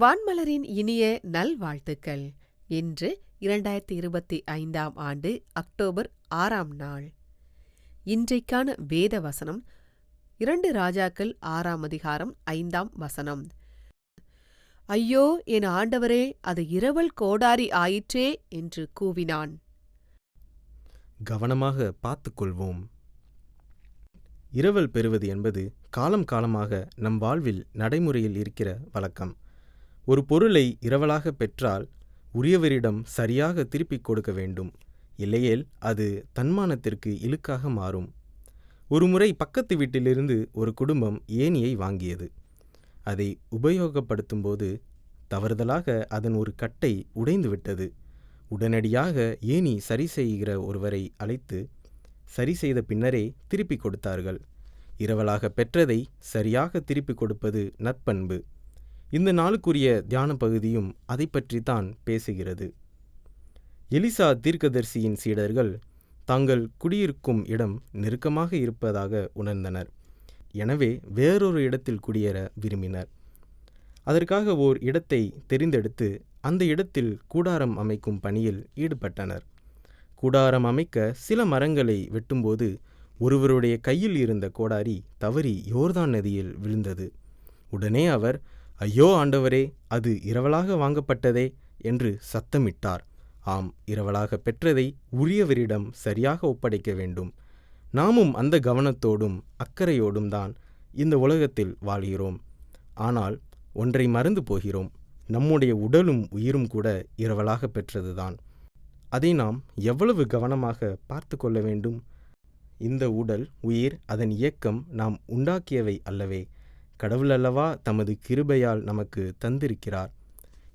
வான்மலரின் இனிய நல்வாழ்த்துக்கள். இன்று இரண்டாயிரத்தி இருபத்தி ஐந்தாம் ஆண்டு அக்டோபர் ஆறாம் நாள். இன்றைக்கான வேத வசனம் இரண்டு ராஜாக்கள் ஆறாம் அதிகாரம் ஐந்தாம் வசனம். ஐயோ என் ஆண்டவரே அது இரவல் கோடாரி ஆயிற்றே என்று கூவினான். கவனமாக பார்த்துக்கொள்வோம் இரவல் பெறுவது என்பது காலம் காலமாக நம் வாழ்வில் நடைமுறையில் இருக்கிற வழக்கம். ஒரு பொருளை இரவலாக பெற்றால் உரியவரிடம் சரியாக திருப்பிக் கொடுக்க வேண்டும். இல்லையேல் அது தன்மானத்திற்கு இழுக்காக மாறும். ஒருமுறை பக்கத்து வீட்டிலிருந்து ஒரு குடும்பம் ஏணியை வாங்கியது. அதை உபயோகப்படுத்தும்போது தவறுதலாக அதன் ஒரு கட்டை உடைந்துவிட்டது. உடனடியாக ஏணி சரி செய்கிற ஒருவரை அழைத்து சரி செய்த பின்னரே திருப்பிக் கொடுத்தார்கள். இரவலாக பெற்றதை சரியாக திருப்பிக் கொடுப்பது நற்பண்பு. இந்த நாளுக்குரிய தியான பகுதியும் அதை பற்றித்தான் பேசுகிறது. எலிசா தீர்க்கதரிசியின் சீடர்கள் தாங்கள் குடியிருக்கும் இடம் நெருக்கமாக இருப்பதாக உணர்ந்தனர். எனவே வேறொரு இடத்தில் குடியேற விரும்பினர். அதற்காக ஓர் இடத்தை தெரிந்தெடுத்து அந்த இடத்தில் கூடாரம் அமைக்கும் பணியில் ஈடுபட்டனர். கூடாரம் அமைக்க சில மரங்களை வெட்டும்போது ஒருவருடைய கையில் இருந்த கோடாரி தவறி யோர்தான் நதியில் விழுந்தது. உடனே அவர் ஐயோ ஆண்டவரே அது இரவலாக வாங்கப்பட்டதே என்று சத்தமிட்டார். ஆம் இரவலாக பெற்றதை உரியவரிடம் சரியாக ஒப்படைக்க வேண்டும். நாமும் அந்த கவனத்தோடும் அக்கறையோடும் தான் இந்த உலகத்தில் வாழ்கிறோம். ஆனால் ஒன்றை மறந்து போகிறோம். நம்முடைய உடலும் உயிரும் கூட இரவலாக பெற்றதுதான். அதை நாம் எவ்வளவு கவனமாக பார்த்து கொள்ள வேண்டும்? இந்த உடல் உயிர் அதன் இயக்கம் நாம் உண்டாக்கியவை அல்லவே. கடவுள் அல்லவா தமது கிருபையால் நமக்கு தந்திருக்கிறார்.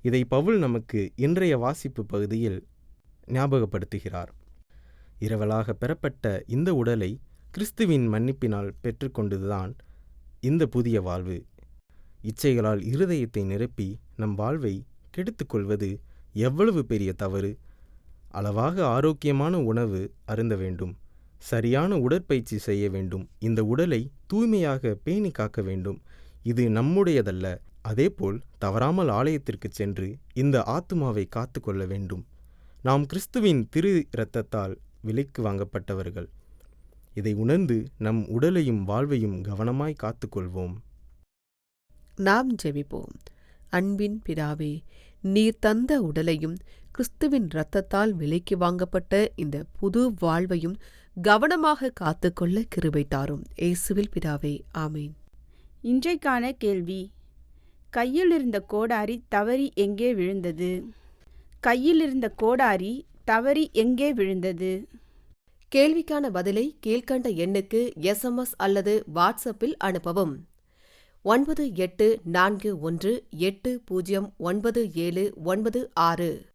இதை பவுல் நமக்கு இன்றைய வாசிப்பு பகுதியில் ஞாபகப்படுத்துகிறார். இரவலாக பெறப்பட்ட இந்த உடலை கிறிஸ்துவின் மன்னிப்பினால் பெற்றுக்கொண்டதுதான் இந்த புதிய வாழ்வு. இச்சைகளால் இருதயத்தை நிரப்பி நம் வாழ்வை கெடுத்துக்கொள்வது எவ்வளவு பெரிய தவறு. அளவாக ஆரோக்கியமான உணவு அருந்த வேண்டும். சரியான உடற்பயிற்சி செய்ய வேண்டும். இந்த உடலை தூய்மையாக பேணி காக்க வேண்டும். இது நம்முடையதல்ல. அதேபோல் தவறாமல் ஆலயத்திற்கு சென்று இந்த ஆத்துமாவை காத்து கொள்ள வேண்டும். நாம் கிறிஸ்துவின் திரு இரத்தத்தால் விலைக்கு வாங்கப்பட்டவர்கள். இதை உணர்ந்து நம் உடலையும் வாழ்வையும் கவனமாய் காத்துக்கொள்வோம் நாம் ஜெபிப்போம். அன்பின் பிதாவே நீர் தந்த உடலையும் கிறிஸ்துவின் இரத்தத்தால் விலைக்கு வாங்கப்பட்ட இந்த புது வாழ்வையும் கவனமாக காத்துக்கொள்ள கிருபை தாரும். இயேசுவில் பிதாவே ஆமேன். இன்றைக்கான கேள்வி. கையில் இருந்த கோடாரி தவறி எங்கே விழுந்தது? கையில் இருந்த கோடாரி தவறி எங்கே விழுந்தது? கேள்விக்கான பதிலை கீழ்கண்ட எண்ணுக்கு எஸ்எம்எஸ் அல்லது வாட்ஸ்அப்பில் அனுப்பவும். ஒன்பது எட்டு நான்கு ஒன்று எட்டு பூஜ்ஜியம் ஒன்பது ஏழு ஒன்பது ஆறு.